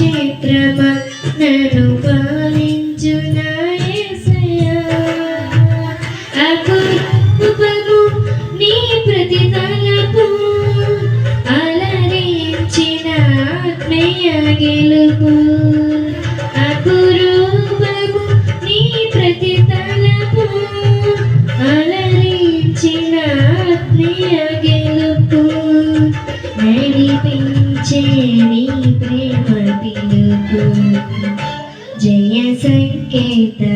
క్షేత్రమా నన్ను పాలించు నాయసయాపము నీ ప్రతి తలపు అలరించిన ఆత్మీయ గెలుపు. అపురూపము నీ ప్రతి తలపు అలరించిన ఆత్మీయ గెలుపు. నడిపించే జయ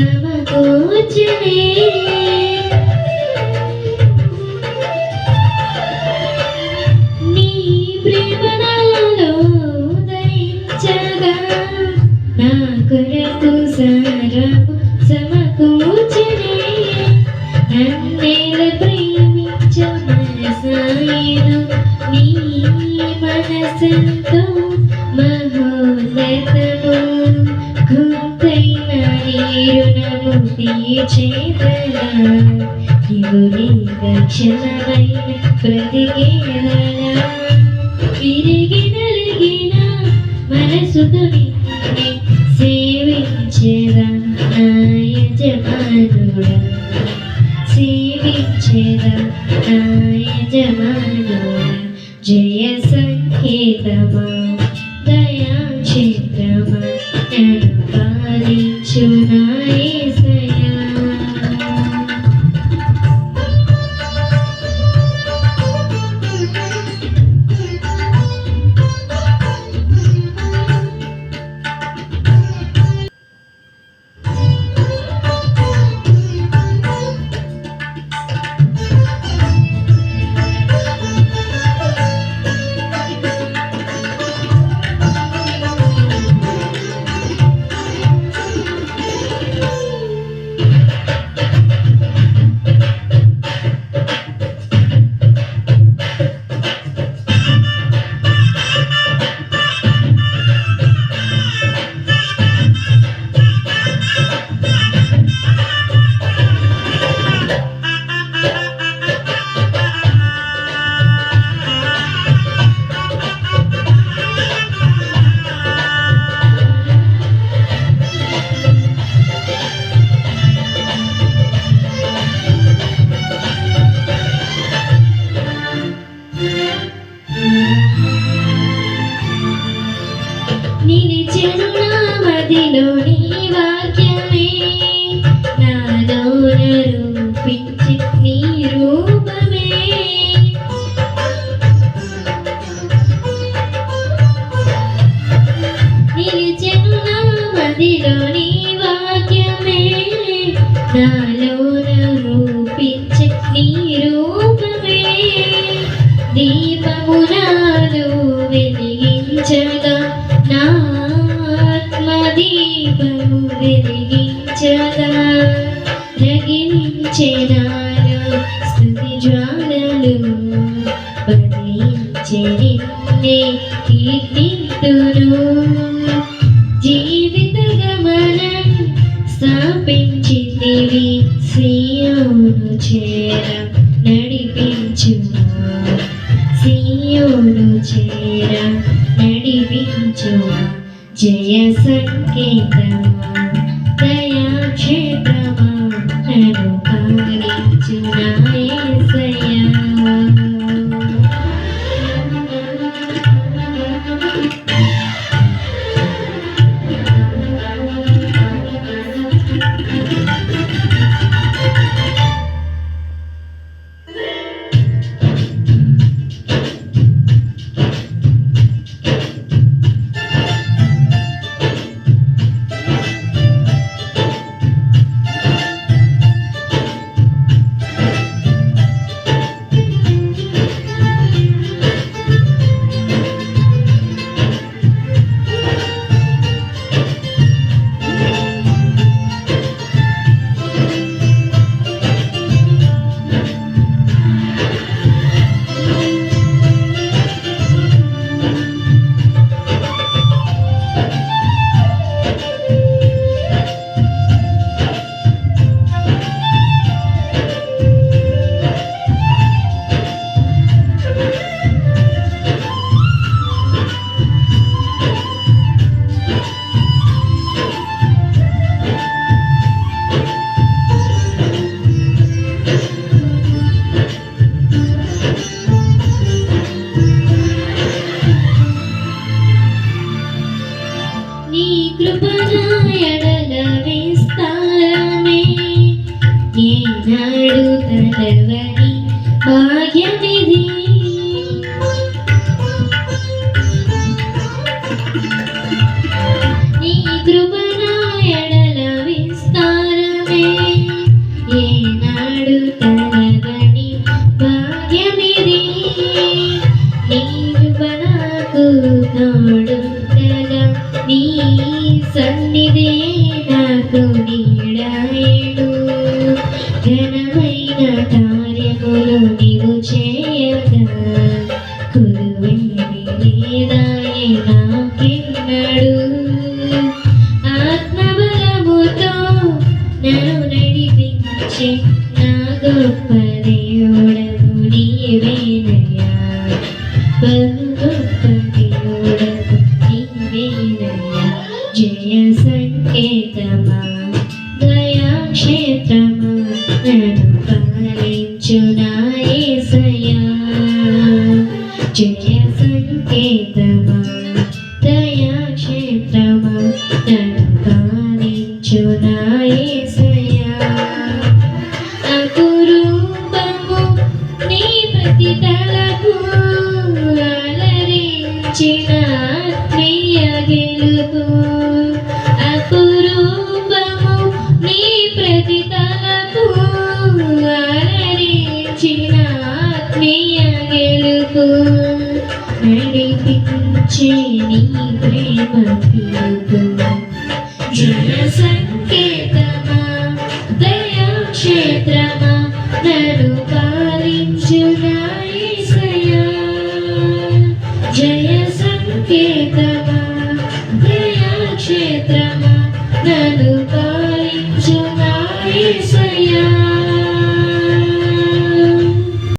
సమకూర్చునే నీ ప్రేమలో ఉదయించగా నా కొరకు సర్వము సమకూర్చునే నన్నేల ప్రేమించ మనసాయను నీ మనసంతో మహోన్నతము నీరునము తీర్చేదలా ఇవు దక్షిణమైన ప్రతిగేదలా విరిగి నలిగిన మనసుతో నిన్నే సేవించేదా నా యజమానుడా సేవించేదా నా యజమానుడా జయ సంకేతమా? దయా క్షేత్రమా? పాలించు నా మదిలో నీ వాక్యమే నాలోన రూపించి నీ రూపమే. నిలిచెను నా మదిలో నీ వాక్యమే నాలోన ప్రాణులు పదించరిన్నే కీర్తింతును. జీవిత గమనం స్థాపించితివి సీయోను చేర నడిపించుమా సీయోను చేర నడిపించుమా జయ సంకేతమా? ¿Quién Never would I be being. క్షేత్రమా నను పాలించునాయ జయ సంకేత